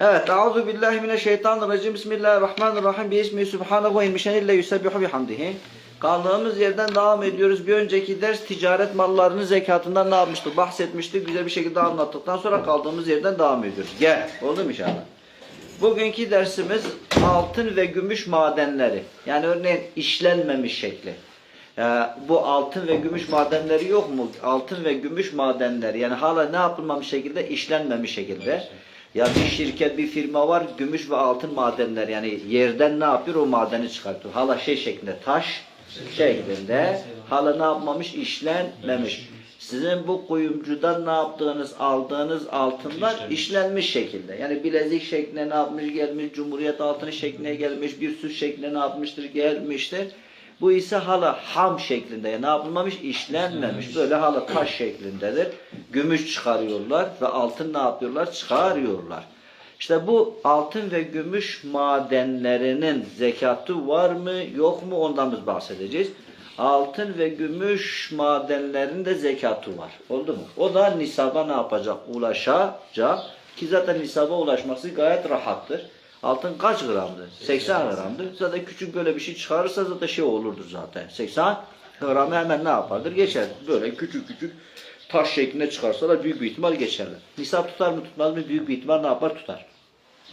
Evet, Euzu billahi mineşşeytanirracim. Bismillahirrahmanirrahim. Bi ismi subhanahu ve mişenille yusebbihu bihamdihi. Kaldığımız yerden devam ediyoruz. Bir önceki ders ticaret mallarının zekatından ne yapmıştık? Bahsetmiştik. Güzel bir şekilde anlattıktan sonra kaldığımız yerden devam ediyoruz. Gel. Oldu mu inşallah? Bugünkü dersimiz altın ve gümüş madenleri. Yani örneğin işlenmemiş şekli. Ee, bu altın ve gümüş madenleri yok mu? Altın ve gümüş madenleri. Yani hala ne yapılmamış şekilde? işlenmemiş şekilde. Ya bir şirket, bir firma var, gümüş ve altın madenler yani yerden ne yapıyor? O madeni çıkartıyor. Hala şey şeklinde, taş şeklinde. Hala ne yapmamış? işlenmemiş. Sizin bu kuyumcudan ne yaptığınız, aldığınız altınlar işlenmiş şekilde. Yani bilezik şekline ne yapmış gelmiş, cumhuriyet altını şekline gelmiş, bir süs şekline ne yapmıştır gelmiştir. Bu ise hala ham şeklinde. Yani ne yapılmamış? işlenmemiş. Böyle hala taş şeklindedir. Gümüş çıkarıyorlar ve altın ne yapıyorlar? Çıkarıyorlar. İşte bu altın ve gümüş madenlerinin zekatı var mı yok mu ondan biz bahsedeceğiz. Altın ve gümüş madenlerinin de zekatı var. Oldu mu? O da nisaba ne yapacak? Ulaşacak. Ki zaten nisaba ulaşması gayet rahattır. Altın kaç gramdı? 80 gramdı. Zaten küçük böyle bir şey çıkarırsa zaten şey olurdu zaten. 80 gramı hemen ne yapardır? Geçer. Böyle küçük küçük taş şeklinde çıkarsalar büyük bir ihtimal geçerler. Nisap tutar mı tutmaz mı? Büyük bir ihtimal ne yapar? Tutar.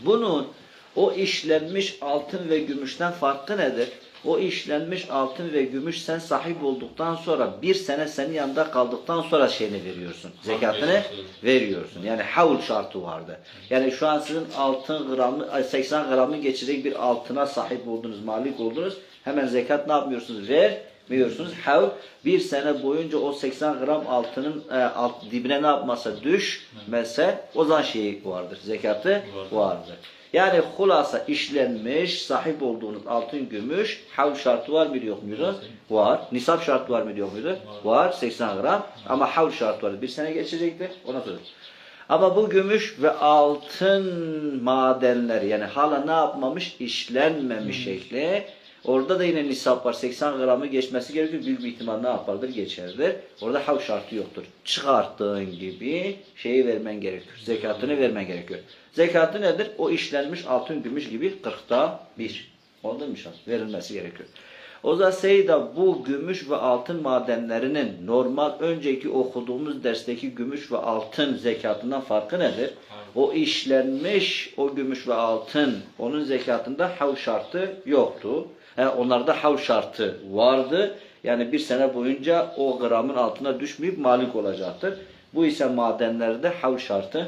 Bunun o işlenmiş altın ve gümüşten farkı nedir? O işlenmiş altın ve gümüş sen sahip olduktan sonra bir sene senin yanında kaldıktan sonra şeyini veriyorsun. Zekatını veriyorsun. Yani havl şartı vardı. Yani şu an sizin altın gramı, ay 80 gramı geçecek bir altına sahip oldunuz, malik oldunuz. Hemen zekat ne yapmıyorsunuz? Vermiyorsunuz. Havl bir sene boyunca o 80 gram altının e, alt, dibine ne yapmasa düşmese o zaman şeyi vardır. Zekatı vardır. Yani hulasa işlenmiş, sahip olduğunuz altın, gümüş, havl şartı var mıydı yok muydu? Var. Nisap şartı var mıydı yok muydu? Var. 80 gram. Ama havl şartı vardı. Bir sene geçecekti. Ona sonra. Ama bu gümüş ve altın madenleri yani hala ne yapmamış? işlenmemiş şekli. Orada da yine nisap var. 80 gramı geçmesi gerekiyor. Büyük bir ihtimal ne yapardır? Geçerdir. Orada hav şartı yoktur. Çıkarttığın gibi şeyi vermen gerekiyor. Zekatını vermen gerekiyor. Zekatı nedir? O işlenmiş altın gümüş gibi 40'ta bir. Oldu mu şart? Verilmesi gerekiyor. O da Seyda bu gümüş ve altın madenlerinin normal önceki okuduğumuz dersteki gümüş ve altın zekatından farkı nedir? O işlenmiş o gümüş ve altın onun zekatında hav şartı yoktu. He, onlarda hav şartı vardı. Yani bir sene boyunca o gramın altına düşmeyip malik olacaktır. Bu ise madenlerde hav şartı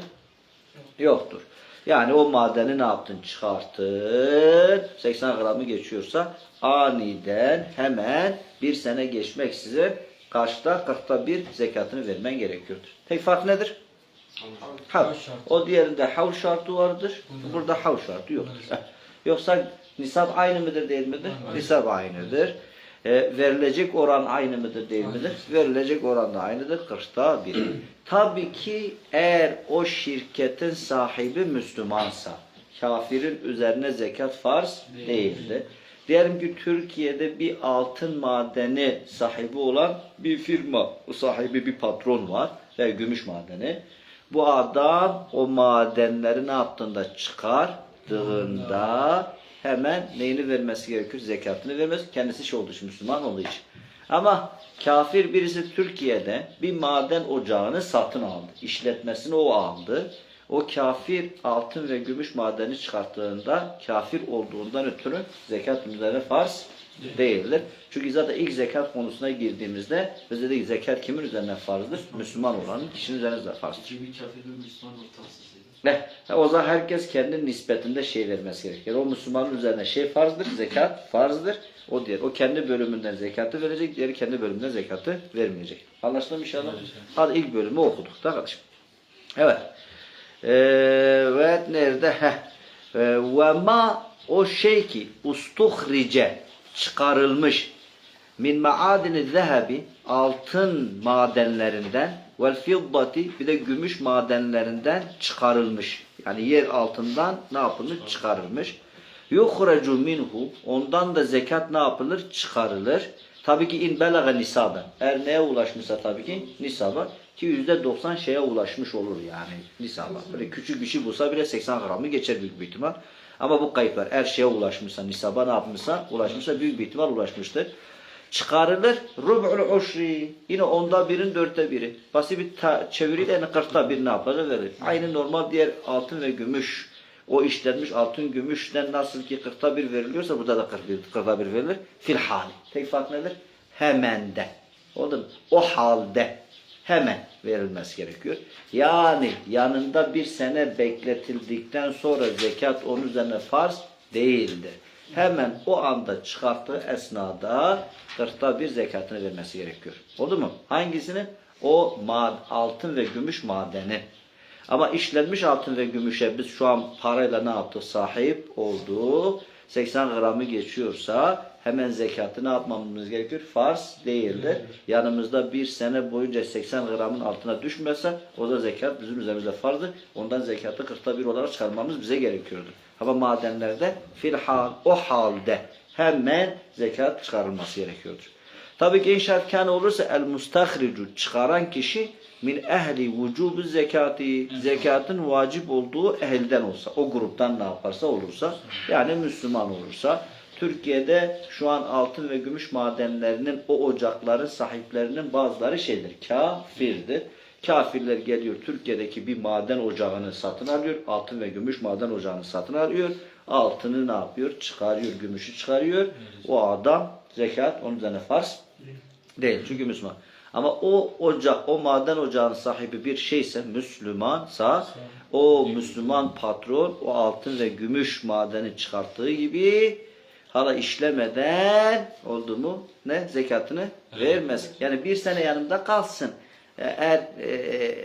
yoktur. Yani o madeni ne yaptın? Çıkarttın. 80 gramı geçiyorsa aniden hemen bir sene geçmeksizin kaçta? 40'ta bir zekatını vermen gerekiyordur. Peki fark nedir? Hav. O diğerinde hav şartı vardır. Burada hav şartı yoktur. Yoksa nisap aynı mıdır değil midir? Nisap aynıdır. E, verilecek oran aynı mıdır değil midir? Verilecek oran da aynıdır. 40'ta bir. Tabii ki eğer o şirketin sahibi Müslümansa, kafirin üzerine zekat farz değildir. Diyelim ki Türkiye'de bir altın madeni sahibi olan bir firma, o sahibi bir patron var ve gümüş madeni. Bu adam o madenleri ne yaptığında çıkardığında hemen neyini vermesi gerekiyor? Zekatını vermesi. Kendisi şey olduğu için, Müslüman olduğu için. Ama kafir birisi Türkiye'de bir maden ocağını satın aldı. İşletmesini o aldı. O kafir altın ve gümüş madeni çıkarttığında kafir olduğundan ötürü zekat üzerine farz değildir. Çünkü zaten ilk zekat konusuna girdiğimizde biz dedik zekat kimin üzerine farzdır? Müslüman olanın kişinin üzerine farzdır. Kimi kafir ve Müslüman ortasıydı. Ne? O zaman herkes kendi nispetinde şey vermesi gerekir. O Müslümanın üzerine şey farzdır, zekat farzdır. O diğer, o kendi bölümünden zekatı verecek, diğeri kendi bölümünden zekatı vermeyecek. Anlaşıldı mı inşallah? Hadi ilk bölümü okuduk da kardeşim. Evet. Ee, ve nerede? Heh. Ee, ve ma o şey ki ustuhrice çıkarılmış min maadini zehebi altın madenlerinden vel fiddati bir de gümüş madenlerinden çıkarılmış. Yani yer altından ne yapılmış? Çıkarılmış. Yuhrecu minhu ondan da zekat ne yapılır? Çıkarılır. Tabii ki in belaga nisaba. Eğer neye ulaşmışsa tabii ki nisaba. Ki %90 şeye ulaşmış olur yani nisaba. Böyle küçük bir şey bulsa bile 80 gramı geçer büyük bir ihtimal. Ama bu kayıplar her şeye ulaşmışsa, nisaba ne yapmışsa, ulaşmışsa büyük bir ihtimal ulaşmıştır. Çıkarılır rub'ul uşri. Yine onda birin dörtte biri. Basit bir ta- çeviriyle yani kırkta bir ne yapacak verir. Aynı normal diğer altın ve gümüş. O işlenmiş altın gümüşten nasıl ki kırkta bir veriliyorsa burada da kırk bir, kırkta bir verilir. Fil hali. Tek fark nedir? Hemen de. Oldu? O halde hemen verilmesi gerekiyor. Yani yanında bir sene bekletildikten sonra zekat onun üzerine farz değildir. Hemen o anda çıkarttığı esnada kırkta bir zekatını vermesi gerekiyor. Oldu mu? Hangisini? O altın ve gümüş madeni. Ama işlenmiş altın ve gümüşe biz şu an parayla ne yaptık? Sahip olduğu 80 gramı geçiyorsa hemen zekatı ne yapmamız gerekiyor? Farz değildir. Yanımızda bir sene boyunca 80 gramın altına düşmezse o da zekat bizim üzerimizde farzdır. Ondan zekatı 40'ta bir olarak çıkarmamız bize gerekiyordur. Ama madenlerde fil hal, o halde hemen zekat çıkarılması gerekiyordur. Tabii ki inşaat olursa el mustahricu çıkaran kişi min ehli vücubu zekati zekatın vacip olduğu ehlden olsa o gruptan ne yaparsa olursa yani Müslüman olursa Türkiye'de şu an altın ve gümüş madenlerinin o ocakların sahiplerinin bazıları şeydir kafirdir. Kafirler geliyor Türkiye'deki bir maden ocağını satın alıyor. Altın ve gümüş maden ocağını satın alıyor. Altını ne yapıyor? Çıkarıyor, gümüşü çıkarıyor. O adam zekat onun üzerine farz değil. Çünkü Müslüman. Ama o ocak, o maden ocağının sahibi bir şeyse, Müslümansa, o Müslüman patron o altın ve gümüş madeni çıkarttığı gibi hala işlemeden oldu mu ne zekatını vermez. Yani bir sene yanımda kalsın. Eğer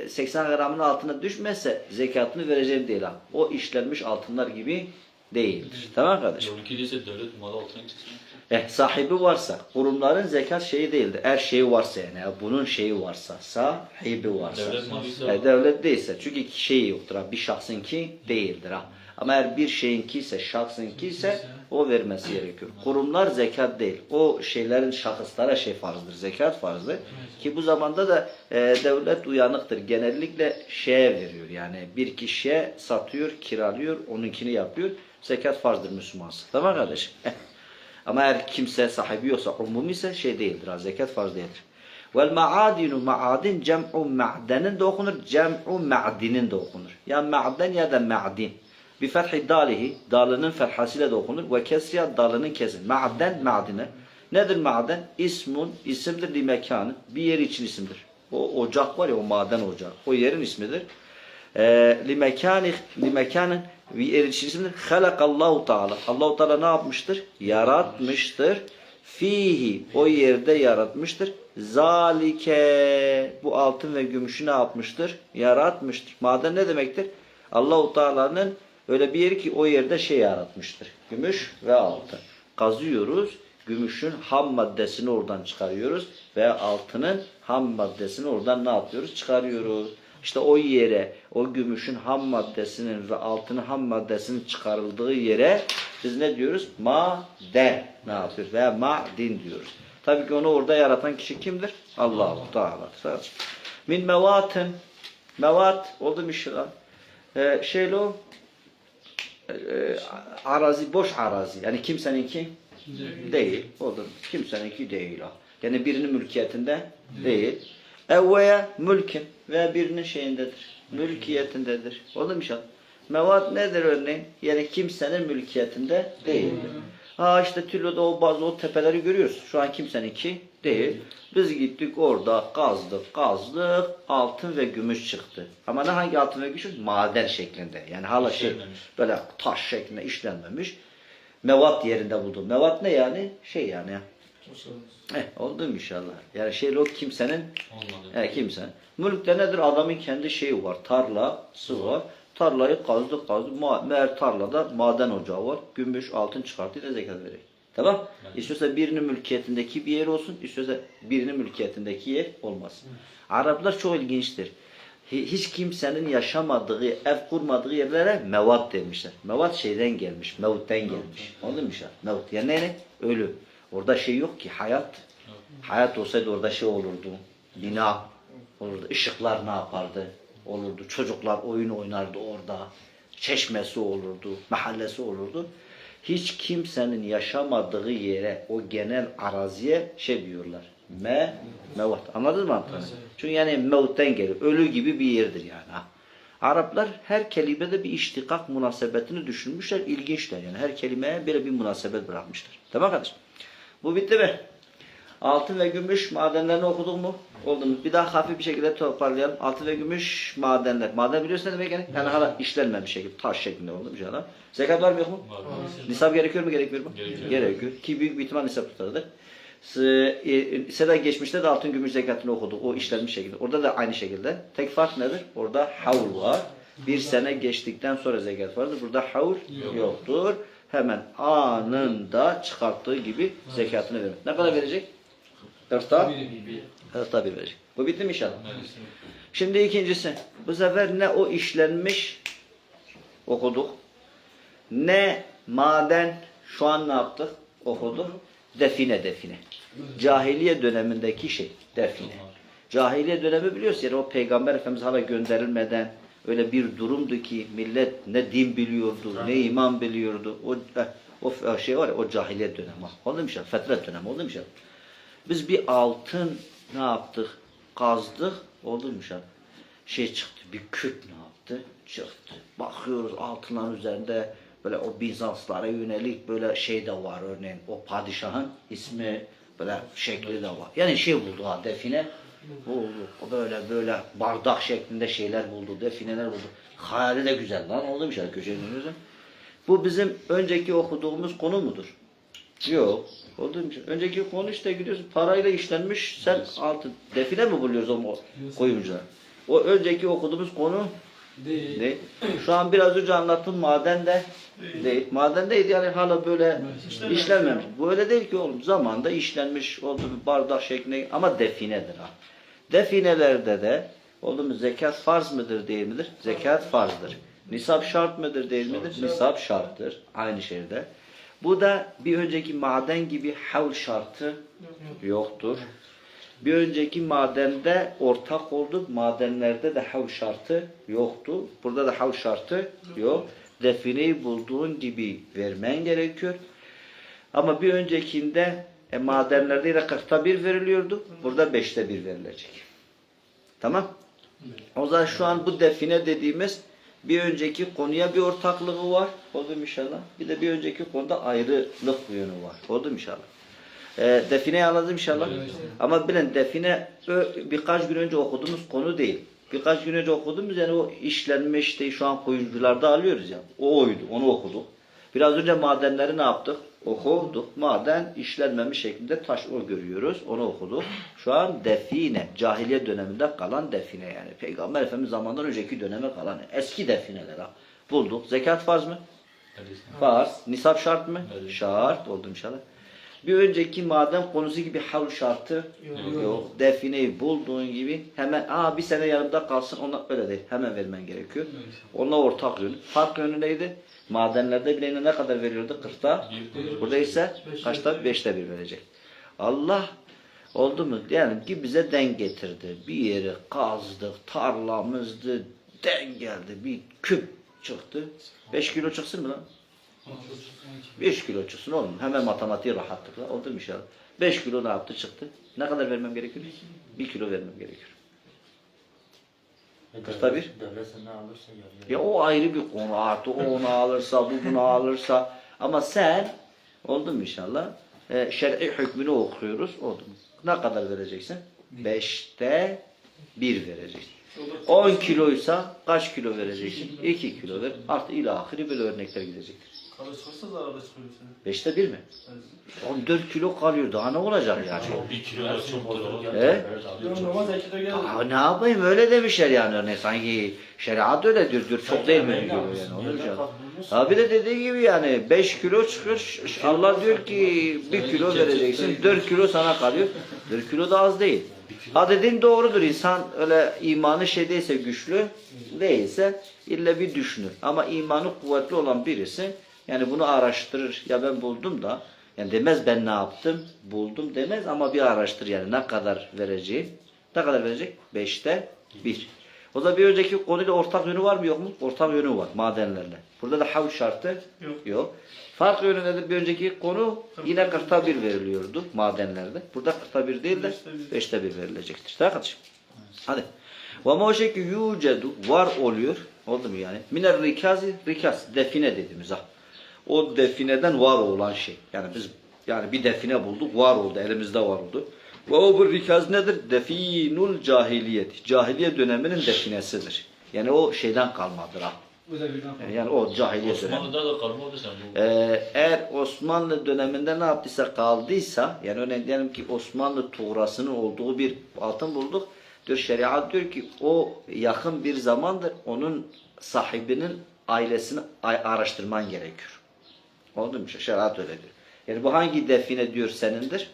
e, 80 gramın altına düşmezse zekatını vereceğim değil ha. O işlenmiş altınlar gibi değildir. Tamam kardeşim? 12 ise devlet malı altına çıksın. Eh, sahibi varsa, kurumların zekat şeyi değildir. Eğer şeyi varsa yani, ya bunun şeyi varsa, sahibi varsa. Devlet malıysa- Eh, devlet değilse. Çünkü şeyi yoktur ha. Bir şahsınki değildir ha. Ama eğer bir şeyinki ise, şahsınki ise o vermesi gerekiyor. Kurumlar zekat değil. O şeylerin şahıslara şey farzdır. Zekat farzdır. Ki bu zamanda da e, devlet uyanıktır. Genellikle şeye veriyor. Yani bir kişiye satıyor, kiralıyor, onunkini yapıyor. Zekat farzdır Müslümansa. Tamam kardeşim? Ama eğer kimse sahibi yoksa, umumi ise şey değildir. Zekat farz değildir. Vel ma'adinu ma'adin cem'u ma'denin de okunur, cem'u ma'dinin de okunur. Ya ma'den ya da ma'din. Bi fethi dalihi, dalının ferhasıyla da okunur. Ve kesriya dalının kesin. Ma'den ma'dine. Nedir ma'den? İsmun, isimdir li mekanı. Bir yer için isimdir. O ocak var ya, o maden ocağı. O yerin ismidir. Ee, li mekani li mekanın bir yer için isimdir. Halakallahu Teala. Allahu Teala ne yapmıştır? Yaratmıştır. Fihi o yerde yaratmıştır. Zalike bu altın ve gümüşü ne yapmıştır? Yaratmıştır. Maden ne demektir? Allahu Teala'nın öyle bir yeri ki o yerde şey yaratmıştır. Gümüş ve altın. Kazıyoruz. Gümüşün ham maddesini oradan çıkarıyoruz ve altının ham maddesini oradan ne yapıyoruz? Çıkarıyoruz. İşte o yere, o gümüşün ham maddesinin ve altının ham maddesinin çıkarıldığı yere biz ne diyoruz? Maden ne yapıyoruz? Veya ma'din diyoruz. Tabii ki onu orada yaratan kişi kimdir? Allahu Teala. Min mevatin mevat oldu mu şey lan? Ee, şeyle o e, arazi, boş arazi. Yani kimseninki değil. Oldu. Kimseninki değil. o. Yani birinin mülkiyetinde değil. Evveya mülkün veya birinin şeyindedir. Mülkiyetindedir. Oldu mu inşallah? Mevat nedir örneğin? Yani kimsenin mülkiyetinde değildir. Ha işte Tüllo'da o bazı o tepeleri görüyoruz. Şu an kimseninki değil. Biz gittik orada kazdık, kazdık, altın ve gümüş çıktı. Ama ne hangi altın ve gümüş? Maden şeklinde. Yani hala şey böyle taş şeklinde işlenmemiş. Mevat yerinde buldu. Mevat ne yani? Şey yani. Eh, oldu mu inşallah? Yani şey o kimsenin Olmadı. He kimse. Mülkte nedir? Adamın kendi şeyi var. Tarlası var. Tarlayı kazdı kazdı. Ma meğer tarlada maden ocağı var. Gümüş altın çıkartıyor da zekat verir. Tamam. İstiyorsa birinin mülkiyetindeki bir yer olsun. istiyorsa birinin mülkiyetindeki yer olmasın. Araplar çok ilginçtir. Hi- Hiç kimsenin yaşamadığı, ev kurmadığı yerlere mevat demişler. Mevat şeyden gelmiş, mevtten gelmiş. Anladın mı? Mevt. Yani ne? Ölü. Orada şey yok ki, hayat. Hayat olsaydı orada şey olurdu. Bina. olurdu. Işıklar ne yapardı? Olurdu. Çocuklar oyun oynardı orada. Çeşmesi olurdu. Mahallesi olurdu. Hiç kimsenin yaşamadığı yere, o genel araziye şey diyorlar. Me, mevat. Anladın mı Antalya? Çünkü yani mevten geliyor. Ölü gibi bir yerdir yani. Ha. Araplar her kelimede bir iştikak münasebetini düşünmüşler. İlginçler yani. Her kelimeye böyle bir münasebet bırakmışlar. Tamam kardeşim? Bu bitti mi? Altın ve gümüş madenlerini okuduk mu? Oldu mu? Bir daha hafif bir şekilde toparlayalım. Altın ve gümüş madenler. Maden biliyorsun ne demek yani? Yani hala işlenmemiş şekilde, taş şeklinde oldu inşallah. Zekat var mı yok mu? Var. Nisap gerekiyor mu gerekmiyor mu? Gerekiyor. Ki büyük bir ihtimal nisap tutardı. S- e, Seda geçmişte de altın gümüş zekatını okuduk. O işlenmiş şekilde. Orada da aynı şekilde. Tek fark nedir? Orada havl var. Bir sene geçtikten sonra zekat vardır. Burada havl yoktur. Hemen anında çıkarttığı gibi zekatını verir. Ne kadar verecek? Dörtte? Dörtte bir verecek. Bu bitti mi inşallah? Şimdi ikincisi. Bu sefer ne o işlenmiş okuduk. Ne maden şu an ne yaptık? Okuduk. Define define. Cahiliye dönemindeki şey. Define. Cahiliye dönemi biliyorsun yani o peygamber efendimiz hala gönderilmeden öyle bir durumdu ki millet ne din biliyordu, ne iman biliyordu. O, o şey var ya o cahiliye dönemi. Oldu mu inşallah? Fetret dönemi oldu mu inşallah? Biz bir altın ne yaptık? Kazdık. Oldu mu inşallah? Şey çıktı. Bir küp ne yaptı? Çıktı. Bakıyoruz altınların üzerinde böyle o Bizanslara yönelik böyle şey de var örneğin. O padişahın ismi böyle şekli de var. Yani şey buldu ha define. Buldu. O böyle böyle bardak şeklinde şeyler buldu. Defineler buldu. Hayali de güzel lan. Oldu mu inşallah köşenin? Bu bizim önceki okuduğumuz konu mudur? Yok. Oldu mu? Önceki konu işte gidiyorsun parayla işlenmiş sen altı define mi buluyoruz o koyunca? O önceki okuduğumuz konu Değil. değil. Şu an biraz önce anlattığım maden de değil. Maden değil yani hala böyle işlenmemiş. Bu öyle değil ki oğlum. Zamanda işlenmiş oldu bir bardak şeklinde ama definedir ha. Definelerde de oldu mu zekat farz mıdır değil midir? Zekat farzdır. Nisap şart mıdır değil midir? Nisap şarttır. Aynı şeyde. Bu da bir önceki maden gibi havl şartı yoktur. Bir önceki madende ortak olduk. Madenlerde de hav şartı yoktu. Burada da hav şartı yok. Defineyi bulduğun gibi vermen gerekiyor. Ama bir öncekinde e, madenlerde de 40'ta bir veriliyordu. Burada 5'te bir verilecek. Tamam. O zaman şu an bu define dediğimiz bir önceki konuya bir ortaklığı var. Oldu inşallah. Bir de bir önceki konuda ayrılık yönü var. Oldu inşallah. E, defineyi anladım inşallah. Ama bilin define birkaç gün önce okuduğumuz konu değil. Birkaç gün önce okuduğumuz yani o işlenmiş değil şu an koyuncularda alıyoruz ya. O oydu. Onu okuduk. Biraz önce madenleri ne yaptık? Okuduk. Maden işlenmemiş şekilde taş o görüyoruz. Onu okuduk. Şu an define. Cahiliye döneminde kalan define yani. Peygamber Efendimiz zamandan önceki döneme kalan eski defineler ha. Bulduk. Zekat farz mı? Farz. Nisap şart mı? Şart. Oldu inşallah. Bir önceki maden konusu gibi havl şartı yok. Defineyi bulduğun gibi hemen aa bir sene yanımda kalsın ona öyle değil. Hemen vermen gerekiyor. Onunla ortak yönü. Fark yönü neydi? Madenlerde bile ne kadar veriyordu? 40'ta. Burada ise kaçta? Beşte bir verecek. Allah oldu mu? Diyelim ki bize den getirdi. Bir yeri kazdık, tarlamızdı, den geldi. Bir küp çıktı. 5 kilo çıksın mı lan? 5 kilo çıksın oğlum. Hemen matematiği rahatlıkla. Oldu mu inşallah? 5 kilo ne yaptı çıktı? Ne kadar vermem gerekiyor? 1 kilo vermem gerekiyor. Kırkta bir. Ya o ayrı bir konu artık. O onu alırsa, bu bunu alırsa. Ama sen, oldu mu inşallah? E, şer'i hükmünü okuyoruz. Oldu mu? Ne kadar vereceksin? 5'te 1 vereceksin. 10 kiloysa kaç kilo vereceksin? 2 kilo ver. Artı ilahiri böyle örnekler gidecektir. Çıkarsa zararlı çıkıyor senin. 5'te 1 mi? 14 kilo kalıyor. Daha ne olacak yani? Bir kilo da çoktur o. He? Diyorum normal zekide geldi. Aa, ne yapayım öyle demişler yani örneğin sanki şeriat öyle diyor, diyor çok değil mi diyor yani olur mu Abi de dediği gibi yani 5 kilo çıkıyor Allah diyor ki 1 kilo vereceksin 4 kilo sana kalıyor 4 kilo da az değil. Ha dediğin doğrudur insan öyle imanı şey değilse güçlü değilse illa bir düşünür ama imanı kuvvetli olan birisi yani bunu araştırır ya ben buldum da yani demez ben ne yaptım buldum demez ama bir araştır yani ne kadar vereceği Ne kadar verecek? Beşte bir. O da bir önceki konuyla ortak yönü var mı yok mu? Ortak yönü var madenlerle. Burada da havl şartı Yok. yok. Fark yönü nedir? Bir önceki konu yine kırkta bir veriliyordu madenlerde. Burada kırkta bir değil de Beşte bir. verilecektir. Tamam kardeşim? Hadi. Ve ma o ki yucedu var oluyor. Oldu mu yani? Miner rikazi rikaz define dediğimiz ha. O defineden var olan şey. Yani biz yani bir define bulduk var oldu elimizde var oldu. Ve o bu rikaz nedir? Definul cahiliyet. Cahiliye döneminin definesidir. Yani o şeyden kalmadır ha. Yani o cahiliye dönemi. Osmanlı'da da kalmadı sen bu. Ee, eğer Osmanlı döneminde ne yaptıysa kaldıysa yani örneğin diyelim ki Osmanlı tuğrasının olduğu bir altın bulduk. Diyor şeriat diyor ki o yakın bir zamandır onun sahibinin ailesini araştırman gerekiyor. Oldu mu? Şeriat öyle diyor. Yani bu hangi define diyor senindir?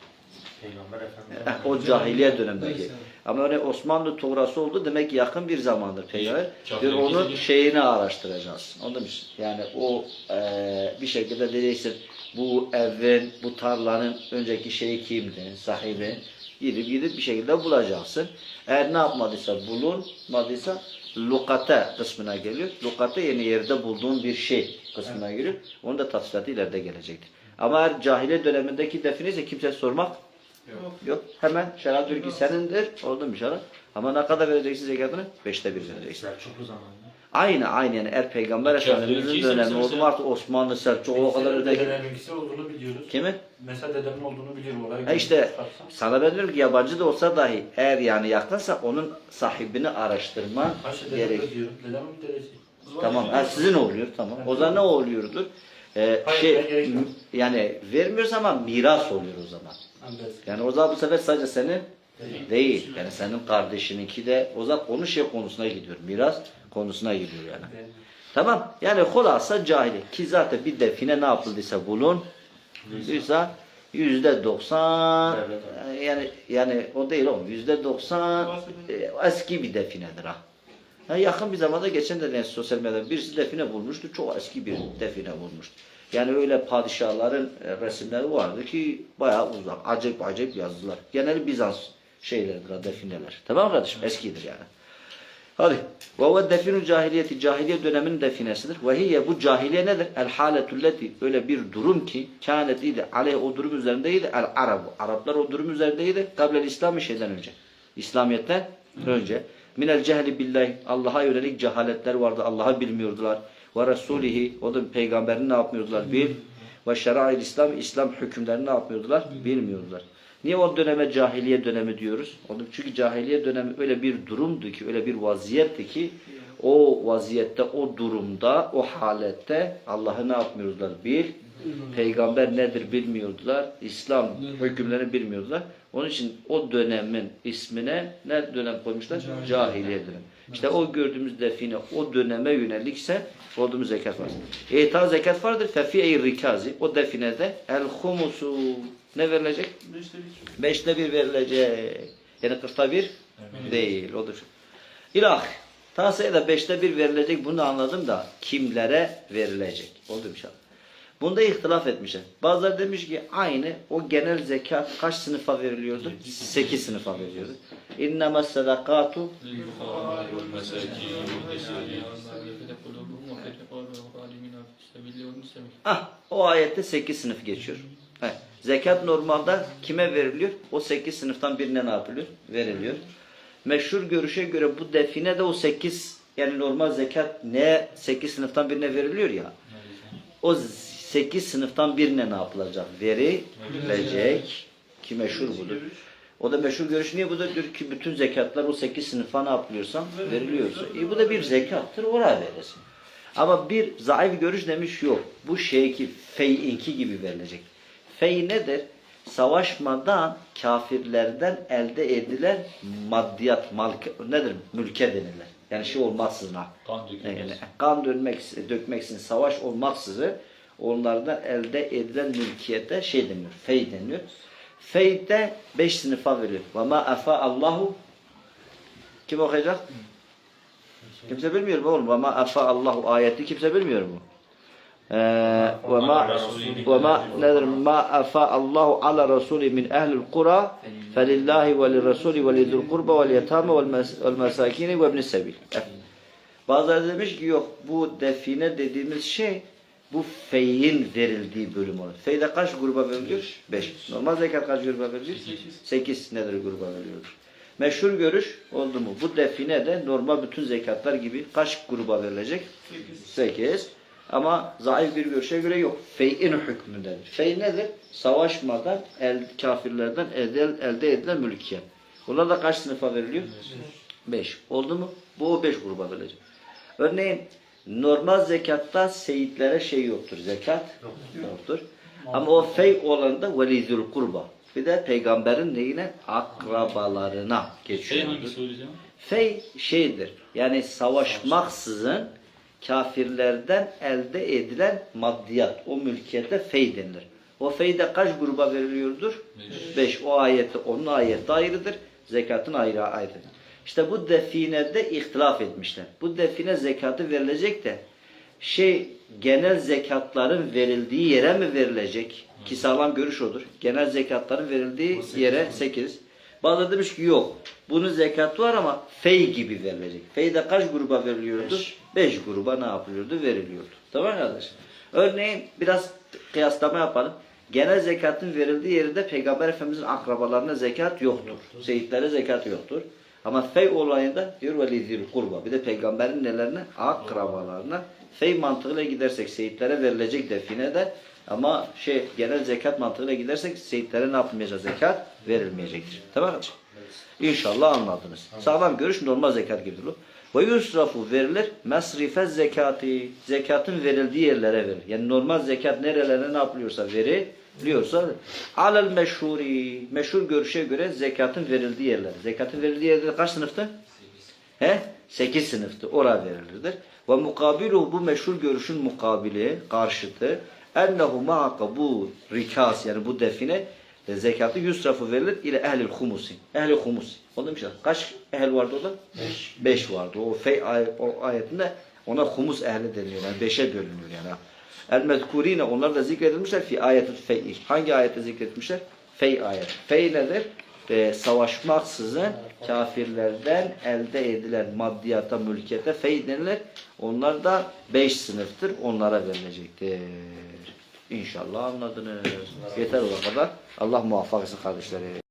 Peygamber Efendimiz. Eh, o cahiliye dönemindeki. Ama öyle Osmanlı tuğrası oldu demek ki yakın bir zamandır peygamber. Diyor onun şeyini araştıracağız. Anladın mı? Yani o eee, bir şekilde diyeceksin bu evin, bu tarlanın önceki şeyi kimdi, sahibi. Gidip gidip bir şekilde bulacaksın. Eğer ne yapmadıysa bulunmadıysa lukate kısmına geliyor. Lukate yeni yerde bulduğun bir şey kısmına geliyor. Onun da tafsilatı ileride gelecektir. Ama eğer cahiliye dönemindeki define ise kimse sormak Yok. Yok. Hemen diyor ki senindir. Oldu mu şeriat? Ama ne kadar vereceksin zekatını? Beşte bir vereceksin. Selçuklu zamanında. Aynı aynı yani eğer Peygamber Efendimizin dönemi oldu artık Osmanlı, Selçuk o kadar ödeki. Dedemininkisi olduğunu biliyoruz. Kimi? Mesela dedemin olduğunu biliyorum. Orayı Ha işte sana ben diyorum ki yabancı da olsa dahi eğer yani yakınsa onun sahibini araştırman Kaç gerek. diyorum. Dedemin dedesi. Tamam. Ha, sizin oluyor tamam. O zaman ne oluyordur? Ee, Hayır, şey yani vermiyoruz ama miras oluyor o zaman. Yani o zaman bu sefer sadece senin değil. Yani senin kardeşininki de o zaman konu şey konusuna gidiyor. Miras konusuna gidiyor yani. Tamam. Yani hulasa cahili. Ki zaten bir define ne yapıldıysa bulun. Yüzde yüzde doksan yani yani o değil oğlum. Yüzde doksan e, eski bir definedir ha. Ha, yakın bir zamanda geçen de yani sosyal medyada birisi define bulmuştu. Çok eski bir define bulmuştu. Yani öyle padişahların e, resimleri vardı ki bayağı uzak. Acayip acayip yazdılar. Genel Bizans şeylerdir defineler. Tamam kardeşim? Eskidir yani. Hadi. Ve huve definu cahiliyeti cahiliye döneminin definesidir. Ve hiye bu cahiliye nedir? El haletulleti öyle bir durum ki kânet idi aleyh o durum üzerindeydi. El arabu. Araplar o durum üzerindeydi. Kablel İslami şeyden önce. İslamiyet'ten önce. Minel cehli billahi. Allah'a yönelik cehaletler vardı. Allah'ı bilmiyordular. Ve Resulihi. O da peygamberini ne yapmıyordular? Bil. Ve şera'il İslam. İslam hükümlerini ne yapmıyordular? Bilmiyordular. Niye o döneme cahiliye dönemi diyoruz? Onun çünkü cahiliye dönemi öyle bir durumdu ki, öyle bir vaziyetti ki o vaziyette, o durumda, o halette Allah'ı ne yapmıyordular? Bil. Peygamber nedir bilmiyordular. İslam hükümlerini bilmiyordular. Onun için o dönemin ismine ne dönem koymuşlar? Cahiliye dönemi. İşte o gördüğümüz define o döneme yönelikse olduğumuz zekat var. İta zekat vardır. Fefiye rikazi. O definede el humusu ne verilecek? Beşte bir. Beşte bir verilecek. Yani kırkta bir değil. Odur. İlah. Tasaya da beşte bir verilecek. Bunu anladım da kimlere verilecek? Oldu inşallah. Bunda ihtilaf etmişler. Bazıları demiş ki aynı o genel zekat kaç sınıfa veriliyordu? Sekiz sınıfa veriliyordu. İnnemâ sadakatu Ah, o ayette 8 sınıf geçiyor. Evet. Zekat normalde kime veriliyor? O 8 sınıftan birine ne yapılıyor? Veriliyor. Meşhur görüşe göre bu define de o 8 yani normal zekat ne 8 sınıftan birine veriliyor ya. O 8 sınıftan birine ne yapılacak? Verilecek. Ki meşhur budur. O da meşhur görüş niye budur? Diyor ki bütün zekatlar o 8 sınıfa ne yapılıyorsa veriliyorsa. E bu da bir zekattır oraya verirsin. Ama bir zayıf görüş demiş yok. Bu şey ki feyinki gibi verilecek. Fey nedir? Savaşmadan kafirlerden elde edilen maddiyat, mal, nedir? Mülke denirler. Yani şey olmaksızın ha. Kan. Yani kan dönmek, dökmeksizin, savaş olmaksızın onlardan elde edilen mülkiyete şey deniyor, fey deniyor. Feyde beş sınıfa veriyor. Ve ma afa Allahu kim okuyacak? Kimse bilmiyor mu oğlum? Ve ma afa Allahu ayeti kimse bilmiyor mu? Ee, ve ma ve ma nedir ma afa Allahu ala rasuli min ehli'l kura felillahi ve lirrasuli ve lidil kurba vel yetame vel mesakini ve ibnis sebil. Bazıları demiş ki yok bu define dediğimiz şey bu feyin verildiği bölüm olur. Feyde kaç gruba veriliyor? Beş. Normal zekat kaç gruba veriliyor? Sekiz nedir gruba veriliyor? Meşhur görüş oldu mu? Bu define de normal bütün zekatlar gibi kaç gruba verilecek? Sekiz. Ama zayıf bir görüşe göre yok. Fey'in hükmündedir. Fey nedir? Savaşmadan el, kafirlerden elde, elde edilen mülkiyet. Bunlar da kaç sınıfa veriliyor? Beş. Oldu mu? Bu o beş gruba verilecek. Örneğin normal zekatta seyitlere şey yoktur. Zekat yoktur. Ama o fey olan da velizül kurba. Bir de peygamberin neyine? Akrabalarına geçiyor. hangisi hocam? Fey şeydir. Yani savaşmaksızın kafirlerden elde edilen maddiyat. O mülkiyete fey denilir. O fey de kaç gruba veriliyordur? Beş. O ayette, onun ayeti ayrıdır. Zekatın ayrı ayrıdır. İşte bu definede ihtilaf etmişler. Bu define zekatı verilecek de şey genel zekatların verildiği yere mi verilecek? Ki sağlam görüş odur. Genel zekatların verildiği yere 8. Bazıları demiş ki yok. Bunun zekatı var ama fey gibi verilecek. Fey de kaç gruba veriliyordu? 5 gruba ne yapılıyordu? Veriliyordu. Tamam kardeşim? Örneğin biraz kıyaslama yapalım. Genel zekatın verildiği yerde Peygamber Efendimizin akrabalarına zekat yoktur. Seyitlere zekat yoktur. Ama fey olayında diyor velizil kurba. Bir de peygamberin nelerine? Akrabalarına. Fey mantığıyla gidersek seyitlere verilecek define de ama şey genel zekat mantığıyla gidersek seyitlere ne yapılmayacak? Zekat verilmeyecektir. Tamam mı? İnşallah anladınız. Sağlam görüş normal zekat gibidir o. Ve yusrafu verilir mesrife zekati. Zekatın verildiği yerlere verilir. Yani normal zekat nerelere ne yapılıyorsa veriliyorsa alel meşhuri. Meşhur görüşe göre zekatın verildiği yerler. Zekatın verildiği yerler kaç sınıftı? He? Sekiz sınıftı. Oraya verilirdir. Ve mukabiluhu bu meşhur görüşün mukabili, karşıtı. Ennehu ma'aka bu rikas yani bu define e, zekatı yusrafı verilir ile ehlil humusi. Ehli humus. O demişler. Kaç ehl vardı orada? Beş. Beş vardı. O fey o ayetinde ona humus ehli deniliyor. Yani beşe bölünüyor yani. El mezkurine onlar da zikredilmişler fi ayetü fey'i. Hangi ayette zikretmişler? Fey ayet. Fey nedir? Ee, savaşmaksızın kafirlerden elde edilen maddiyata, mülkiyete fey denilir. Onlar da beş sınıftır. Onlara verilecektir. İnşallah anladınız. Yeter o kadar. Allah muvaffak etsin kardeşlerim.